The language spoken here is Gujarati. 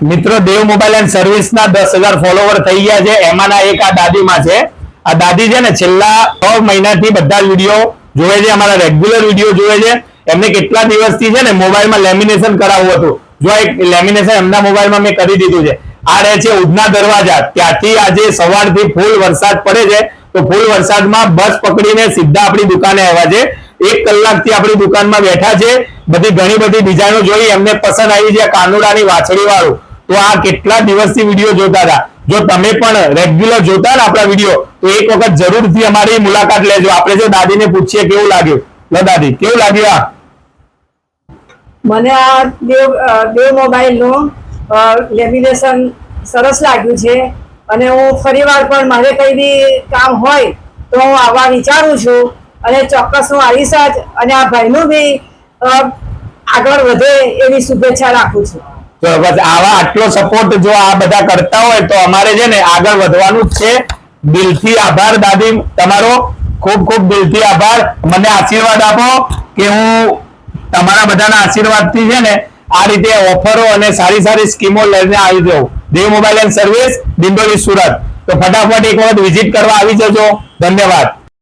મિત્રો, દેવ મોબાઈલ એન્ડ સર્વિસ ના દસ હજાર ફોલોવર થઈ ગયા છે. એમાંના એક આ દાદીમાં છે. આ દાદી છે ને, છેલ્લા છ મહિનાથી બધા વીડિયો જોવે છે, અમારા રેગ્યુલર વીડિયો જોવે છે. એમને કેટલા દિવસથી છે ને, મોબાઈલમાં લેમિનેશન કરાવવું હતું. જો એક લેમિનેશન એમના મોબાઈલમાં મેં કરી દીધું છે. આ રહે છે ઉધના દરવાજા. ત્યાંથી આજે સવારથી ફૂલ વરસાદ પડે છે. તો ફૂલ વરસાદમાં બસ પકડીને સીધા આપણી દુકાને આવ્યા છે. એક કલાકથી આપણી દુકાનમાં બેઠા છે. બધી ઘણી બધી ડિઝાઇનો જોઈ, એમને પસંદ આવી છે કાનુડાની વાછડી વાળું તો આ કેટલા દિવસથી વીડિયો જોતા હતા? જો તમે પણ રેગ્યુલર જોતા ને આપણા વીડિયો તો એક વખત જરૂરથી અમારી મુલાકાત લેજો. આપણે જો દાદીને પૂછીએ, કેવું લાગ્યું? લો દાદી, કેવું લાગ્યું આ? મને આ દેવ દેવ મોબાઈલનું લેમિનેશન સરસ લાગ્યું છે. અને હું ફરીવાર પણ મારે કંઈ બી કામ હોય, તો હું આવવા વિચારું છું. અને ચોક્કસ હું આવીશ જ. અને આ ભાઈનું બી આગળ વધે એવી શુભેચ્છા રાખું છું. તો બસ આવા આટલો સપોર્ટ જો આ બધા કરતા હોય તો અમારે છે ને આગળ વધવાનું જ છે. દિલથી આભાર દાદી તમારો. ખૂબ ખૂબ દિલથી આભાર. મને આશીર્વાદ આપો કે હું તમારા બધાના આશીર્વાદથી છે ને આ રીતે ઓફરો અને સારી સારી સ્કીમો લઈને આવી જાઉં. Dev mobile and service Dindoli Surat. તો ફટાફટ એક વખત વિઝિટ કરવા આવી જજો. ધન્યવાદ.